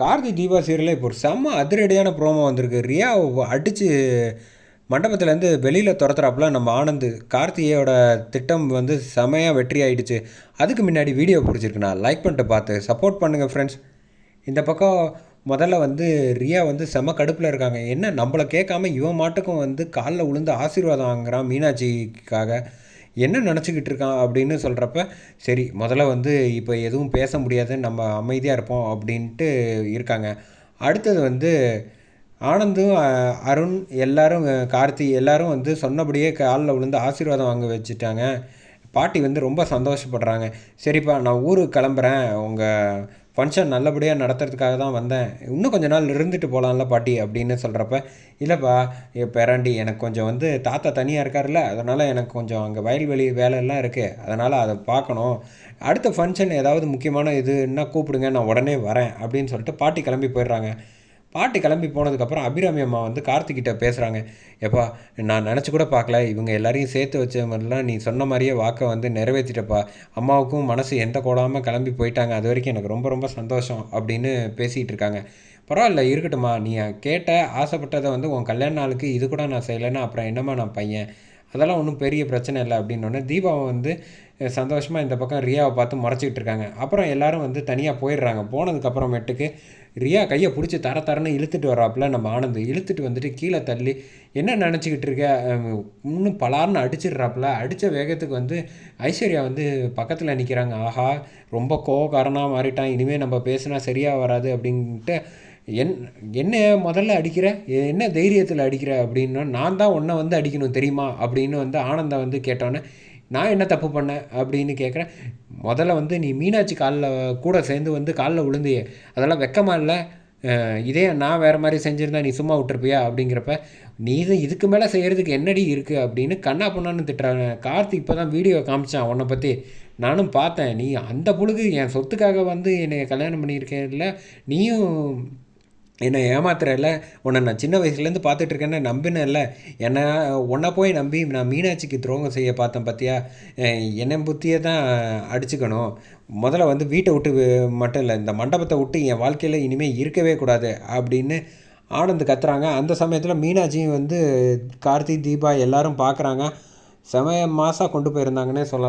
கார்த்தி தீபா சீரியலில் இப்போ ஒரு செம்ம அதிரடியான ப்ரோமோ வந்திருக்கு. ரியா அடித்து மண்டபத்துலேருந்து வெளியில் துரத்துறாப்புல நம்ம ஆனந்த். கார்த்தியோட திட்டம் வந்து செமையாக வெற்றி ஆகிடுச்சு அதுக்கு முன்னாடி வீடியோ பிடிச்சிருக்கு. நான் லைக் பண்ணிட்டு பார்த்து சப்போர்ட் பண்ணுங்கள் ஃப்ரெண்ட்ஸ் இந்த பக்கம் முதல்ல வந்து ரியா வந்து செம கடுப்பில் இருக்காங்க. என்ன நம்மளை கேட்காம இவன் மாட்டுக்கும் வந்து காலில் விழுந்து ஆசீர்வாதம் வாங்குறான் மீனாட்சிக்காக. என்ன நினச்சிக்கிட்டு இருக்கான் அப்படின்னு சொல்கிறப்ப சரி முதல்ல வந்து இப்போ எதுவும் பேச முடியாது நம்ம அமைதியாக இருப்போம் அப்படின்ட்டு இருக்காங்க. அடுத்தது வந்து ஆனந்தும் அருண் எல்லாரும் கார்த்தி எல்லாரும் வந்து சொன்னபடியே காலில் விழுந்து ஆசீர்வாதம் வாங்க வச்சுட்டாங்க. பாட்டி வந்து ரொம்ப சந்தோஷப்படுறாங்க. சரிப்பா நான் ஊருக்கு கிளம்புறேன். உங்கள் ஃபங்க்ஷன் நல்லபடியாக நடத்துறதுக்காக தான் வந்தேன். இன்னும் கொஞ்ச நாள் இருந்துட்டு போகலாம்ல பாட்டி அப்படின்னு சொல்கிறப்ப இல்லைப்பா என் பேராண்டி எனக்கு கொஞ்சம் வந்து தாத்தா தனியாக இருக்கார்ல அதனால் எனக்கு கொஞ்சம் அங்கே வயல்வெளி வேலையெல்லாம் இருக்குது அதனால் அதை பார்க்கணும். அடுத்த ஃபங்க்ஷன் ஏதாவது முக்கியமான இதுன்னா கூப்பிடுங்க. நான் உடனே வரேன். அப்படின்னு சொல்லிட்டு பாட்டி கிளம்பி போயிடுறாங்க. பாட்டி கிளம்பி போனதுக்கப்புறம் அபிராமி அம்மா வந்து கார்த்திகிட்ட பேசுகிறாங்க எப்பா நான் நினச்சி கூட பார்க்கல. இவங்க எல்லாரையும் சேர்த்து வச்ச மாதிரிலாம் நீ சொன்ன மாதிரியே வாக்கை வந்து நிறைவேற்றிட்டப்பா அம்மாவுக்கும் மனசு எந்த கோடாமல் கிளம்பி போயிட்டாங்க. அது வரைக்கும் எனக்கு ரொம்ப ரொம்ப சந்தோஷம் அப்படின்னு பேசிகிட்டு இருக்காங்க. பரவாயில்ல இருக்கட்டும்மா. நீ கேட்ட ஆசைப்பட்டதை வந்து உன் கல்யாண நாளுக்கு இது கூட நான் செய்யலைன்னா அப்புறம் என்னம்மா நான் பையன்? அதெல்லாம் ஒன்றும் பெரிய பிரச்சனை இல்லை அப்படின்னோடனே தீபாவை வந்து சந்தோஷமாக இந்த பக்கம் ரியாவை பார்த்து முறைச்சிக்கிட்டு இருக்காங்க. அப்புறம் எல்லாரும் வந்து தனியாக போயிடுறாங்க. போனதுக்கப்புறமேட்டுக்கு ரியா கையை பிடிச்சி தர தரன்னு இழுத்துட்டு வர்றாப்புல நம்ம ஆனந்த். இழுத்துட்டு வந்துட்டு கீழே தள்ளி என்ன நினச்சிக்கிட்டு இருக்க? இன்னும் பலார்னு அடிச்சிடுறாப்புல. அடித்த வேகத்துக்கு வந்து ஐஸ்வர்யா வந்து பக்கத்தில் நிற்கிறாங்க ஆஹா ரொம்ப கோவக்காரனாக மாறிட்டான். இனிமேல் நம்ம பேசினா சரியாக வராது அப்படின்ட்டு என் என்ன முதல்ல அடிக்கிற? என்ன தைரியத்தில் அடிக்கிற? அப்படின்னா நான் தான் உன்னை வந்து அடிக்கணும் தெரியுமா? அப்படின்னு வந்து ஆனந்தை வந்து கேட்டோன்னே நான் என்ன தப்பு பண்ணேன் அப்படின்னு கேட்குறேன். முதல்ல வந்து நீ மீனாட்சி காலில் கூட சேர்ந்து வந்து காலில் விழுந்தியே. அதெல்லாம் வெக்கமா இல்லை. இதே நான் வேறு மாதிரி செஞ்சுருந்தா நீ சும்மா விட்டுருப்பியா அப்படிங்கிறப்ப நீ இது இதுக்கு மேலே செய்கிறதுக்கு என்னடி இருக்குது அப்படின்னு கண்ணா பொண்ணான்னு திட்டுறாங்க. கார்த்திக் இப்போ தான் வீடியோ காமிச்சான் உன்னை பற்றி நானும் பார்த்தேன். நீ அந்த புழுக்கு என் சொத்துக்காக வந்து என்னை கல்யாணம் பண்ணியிருக்கேன்ல. நீயும் என்னை ஏமாத்துறல உன்னை நான் சின்ன வயசுலேருந்து பார்த்துட்ருக்கேன்னு நம்பினேன்ல. என்னை உன்னை போய் நம்பி நான் மீனாட்சிக்கு துரோகம் செய்ய பார்த்தேன் பார்த்தியா என்னை புத்தியை தான் அடிச்சுக்கணும். முதல்ல வந்து வீட்டை விட்டு மட்டும் இல்லை இந்த மண்டபத்தை விட்டு என் வாழ்க்கையில் இனிமேல் இருக்கவே கூடாது அப்படின்னு ஆனந்த் கத்துறாங்க. அந்த சமயத்தில் மீனாட்சியும் வந்து கார்த்தி தீபா எல்லாரும் பார்க்குறாங்க. செம மாதம் கொண்டு போயிருந்தாங்கன்னே சொல்லலாம்.